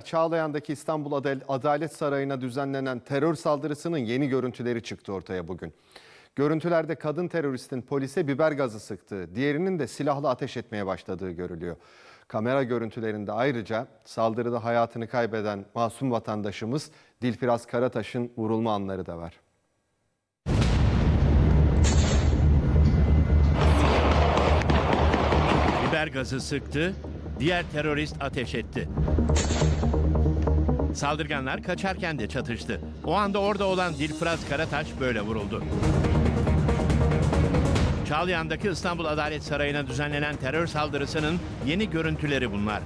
Çağlayan'daki İstanbul Adal- Adalet Sarayı'na düzenlenen terör saldırısının yeni görüntüleri çıktı ortaya bugün. Görüntülerde kadın teröristin polise biber gazı sıktığı, diğerinin de silahla ateş etmeye başladığı görülüyor. Kamera görüntülerinde ayrıca saldırıda hayatını kaybeden masum vatandaşımız Dilfiraz Karataş'ın vurulma anları da var. Biber gazı sıktı, diğer terörist ateş etti. Saldırganlar kaçarken de çatıştı. O anda orada olan Dilfraz Karataş böyle vuruldu. Çağlayan'daki İstanbul Adalet Sarayı'na düzenlenen terör saldırısının yeni görüntüleri bunlar.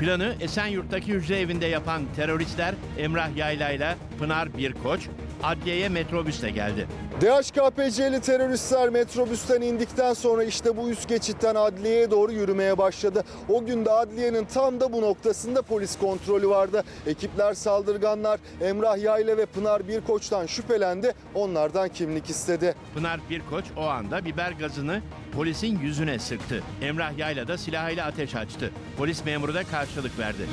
Planı Esenyurt'taki hücre evinde yapan teröristler Emrah Yayla ile Pınar Birkoç adliyeye metrobüsle geldi. DHKPC'li teröristler metrobüsten indikten sonra işte bu üst geçitten adliyeye doğru yürümeye başladı. O gün de adliyenin tam da bu noktasında polis kontrolü vardı. Ekipler saldırganlar Emrah Yayla ve Pınar Birkoç'tan şüphelendi. Onlardan kimlik istedi. Pınar Birkoç o anda biber gazını polisin yüzüne sıktı. Emrah Yayla da silahıyla ateş açtı. Polis memuru da karşılık verdi.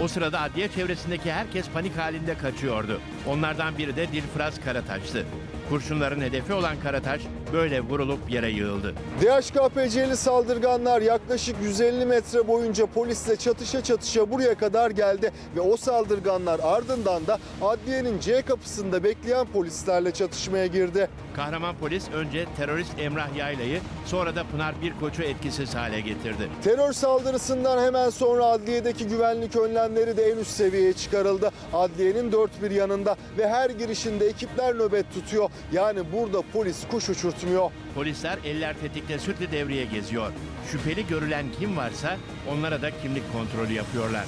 O sırada adliye çevresindeki herkes panik halinde kaçıyordu. Onlardan biri de Dilfraz Karataş'tı. Kurşunların hedefi olan Karataş böyle vurulup yere yığıldı. DHKPC'li saldırganlar yaklaşık 150 metre boyunca polisle çatışa çatışa buraya kadar geldi. Ve o saldırganlar ardından da adliyenin C kapısında bekleyen polislerle çatışmaya girdi. Kahraman polis önce terörist Emrah Yayla'yı sonra da Pınar Birkoç'u etkisiz hale getirdi. Terör saldırısından hemen sonra adliyedeki güvenlik önlemleri de en üst seviyeye çıkarıldı. Adliyenin dört bir yanında ve her girişinde ekipler nöbet tutuyor. Yani burada polis kuş uçurtmuyor. Polisler eller tetikte sürekli devreye geziyor. Şüpheli görülen kim varsa onlara da kimlik kontrolü yapıyorlar.